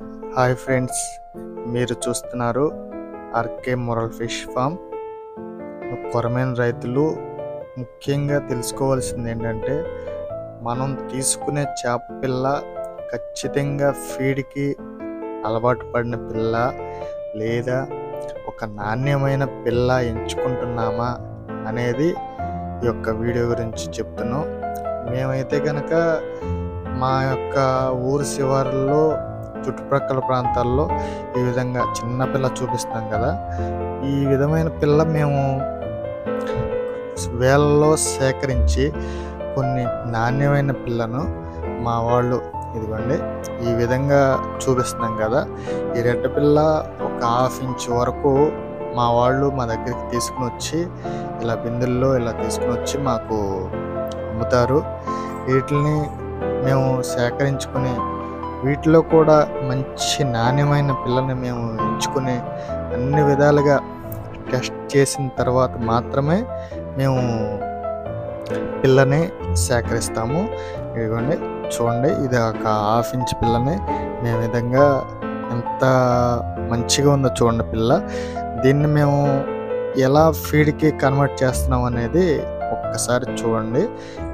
Hi friends మీరు చూస్తున్నారు RK moral fish farm. కొరమైన రైతులు ముఖ్యంగా తెలుసుకోవాల్సింది ఏంటంటే మనం తీసుకునే చేప పిల్ల ఖచ్చితంగా ఫీడ్కి అలవాటు పడిన పిల్ల లేదా ఒక నాణ్యమైన పిల్ల ఎంచుకుంటున్నామా అనేది ఈ యొక్క వీడియో గురించి చెప్తున్నాం. మేమైతే కనుక మా యొక్క ఊరు శివారుల్లో చుట్టుప్రక్కల ప్రాంతాల్లో ఈ విధంగా చిన్న పిల్ల చూపిస్తాం కదా. ఈ విధమైన పిల్ల మేము వేలలో సేకరించి కొన్ని నాణ్యమైన పిల్లను మా వాళ్ళు ఇదిగోండి ఈ విధంగా చూపిస్తున్నాం కదా. ఈ రెడ్డ పిల్ల ఒక హాఫ్ ఇంచ్ వరకు మా వాళ్ళు మా దగ్గరికి తీసుకుని వచ్చి ఇలా బిందుల్లో ఇలా తీసుకుని వచ్చి మాకు అమ్ముతారు. వీటిని మేము సేకరించుకుని వీటిలో కూడా మంచి నాణ్యమైన పిల్లని మేము ఎంచుకుని అన్ని విధాలుగా టెస్ట్ చేసిన తర్వాత మాత్రమే మేము పిల్లని సేకరిస్తాము. ఇదిగోండి చూడండి ఇది ఒక హాఫ్ ఇంచ్ పిల్లని. మేము విధంగా ఎంత మంచిగా ఉందో చూడండి పిల్ల. దీన్ని మేము ఎలా ఫీడ్కి కన్వర్ట్ చేస్తున్నాం అనేది ఒక్కసారి చూడండి.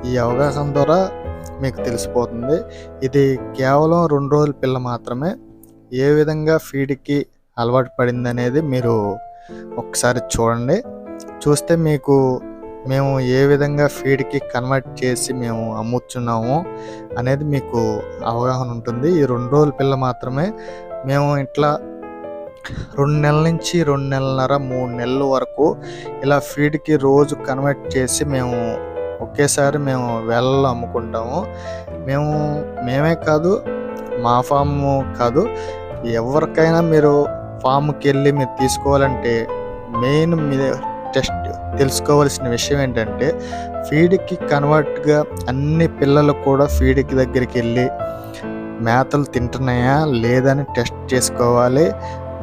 ఈ అవకాశం ద్వారా మీకు తెలిసిపోతుంది. ఇది కేవలం రెండు రోజుల పిల్ల మాత్రమే. ఏ విధంగా ఫీడ్కి అలవాటు పడింది అనేది మీరు ఒకసారి చూడండి. చూస్తే మీకు మేము ఏ విధంగా ఫీడ్కి కన్వర్ట్ చేసి మేము అమ్ముతున్నాము అనేది మీకు అవగాహన ఉంటుంది. ఈ రెండు రోజుల పిల్ల మాత్రమే మేము ఇట్లా రెండు నెలల నుంచి రెండు నెలలన్నర మూడు నెలల వరకు ఇలా ఫీడ్కి రోజు కన్వర్ట్ చేసి మేము ఒకేసారి మేము వేళ్ళలో అమ్ముకుంటాము మేము మేమే కాదు మా ఫామ్ కాదు. ఎవరికైనా మీరు ఫామ్కి వెళ్ళి మీరు తీసుకోవాలంటే మెయిన్ మీ టెస్ట్ తెలుసుకోవాల్సిన విషయం ఏంటంటే ఫీడ్కి కన్వర్ట్గా అన్ని పిల్లలు కూడా ఫీడ్కి దగ్గరికి వెళ్ళి మేతలు తింటున్నాయా లేదని టెస్ట్ చేసుకోవాలి.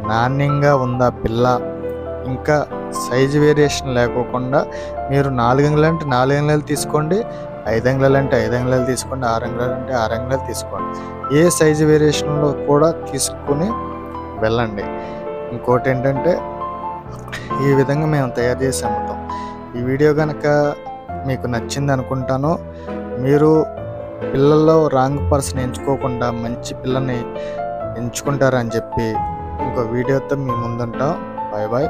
నాణ్యంగా ఉందా పిల్ల ఇంకా సైజు వేరియేషన్ లేకోకుండా మీరు నాలుగు అంటే నాలుగు అంగుళాలు తీసుకోండి ఐదు అంగుళాలు అంటే ఐదు అంగుళాలు తీసుకోండి ఆరు అంగుళాలు అంటే ఆరు అంగుళాలు తీసుకోండి. ఏ సైజు వేరియేషన్లో కూడా తీసుకుని వెళ్ళండి. ఇంకోటి ఏంటంటే ఈ విధంగా మేము తయారు చేసి అమ్ముతాం. ఈ వీడియో కనుక మీకు నచ్చింది అనుకుంటాను. మీరు పిల్లల్లో రాంగ్ పర్సన్ ఎంచుకోకుండా మంచి పిల్లని ఎంచుకుంటారని చెప్పి ఇంకో వీడియోతో మీ ముందుంటాం. Bye bye.